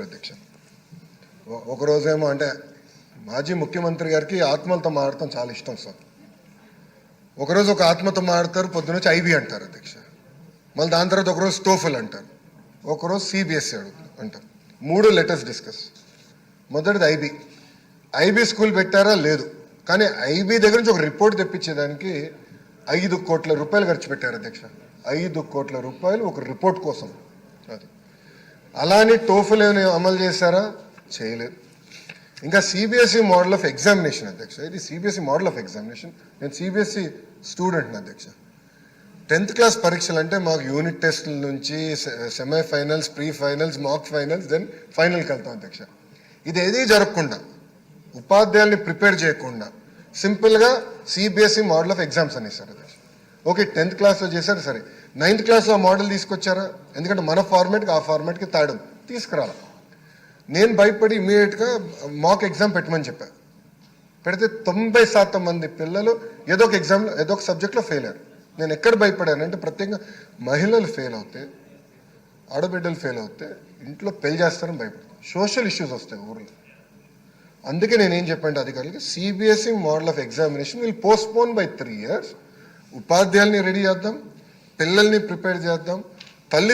అధ్యక్ష ఒకరోజేమో అంటే మాజీ ముఖ్యమంత్రి గారికి ఆత్మలతో మాడటం చాలా ఇష్టం సార్. ఒకరోజు ఒక ఆత్మతో మాడతారు పొద్దున వచ్చి ఐబీ అంటారు అధ్యక్ష. మళ్ళీ దాని తర్వాత ఒకరోజు స్టోఫల్ అంటారు. ఒకరోజు సిబిఎస్ఈ అంటారు. మూడు లెటర్స్ డిస్కస్. మొదటిది ఐబీ. ఐబీ స్కూల్ పెట్టారా? లేదు. కానీ ఐబీ దగ్గర నుంచి ఒక రిపోర్ట్ తెప్పించేదానికి ఐదు కోట్ల రూపాయలు ఖర్చు పెట్టారు అధ్యక్ష. ఐదు కోట్ల రూపాయలు ఒక రిపోర్ట్ కోసం. అది. అలానే టోఫుల్ ఏమైనా అమలు చేశారా? చేయలేదు. ఇంకా సిబిఎస్ఈ మోడల్ ఆఫ్ ఎగ్జామినేషన్ అధ్యక్ష. ఇది సిబిఎస్ఈ మోడల్ ఆఫ్ ఎగ్జామినేషన్ నేను సిబిఎస్ఈ స్టూడెంట్ని అధ్యక్ష. టెన్త్ క్లాస్ పరీక్షలు అంటే మాకు యూనిట్ టెస్ట్ల నుంచి semifinals pre finals mock finals then ఫైనల్కి వెళ్తాం అధ్యక్ష. ఇది ఏది జరగకుండా ఉపాధ్యాయుల్ని ప్రిపేర్ చేయకుండా సింపుల్గా సిబిఎస్ఈ మోడల్ ఆఫ్ ఎగ్జామ్స్ అనేసారు అధ్యక్ష. ఓకే టెన్త్ క్లాస్లో చేశారు సరే. నైన్త్ క్లాస్లో ఆ మోడల్ తీసుకొచ్చారా? ఎందుకంటే మన ఫార్మేట్కి ఆ ఫార్మేట్కి తాడం. తీసుకురాలి. నేను భయపడి ఇమీడియట్గా మాక్ ఎగ్జామ్ పెట్టమని చెప్పాను పెడితే తొంభై శాతం మంది పిల్లలు ఏదో ఒక ఎగ్జామ్లో ఏదో ఒక సబ్జెక్ట్లో ఫెయిల్ అయ్యారు. నేను ఎక్కడ భయపడానంటే ప్రత్యేకంగా మహిళలు ఫెయిల్ అవుతే ఆడబిడ్డలు ఫెయిల్ అవుతే ఇంట్లో పెళ్ళి చేస్తారని భయపడతాను సోషల్ ఇష్యూస్ వస్తాయి ఊర్లో. అందుకే నేనేం చెప్పండి అధికారులకి CBSE model of examination will postpone by three years. ఉపాధ్యాయుల్ని ready చేద్దాం పిల్లల్ని ప్రిపేర్ చేద్దాం తల్లి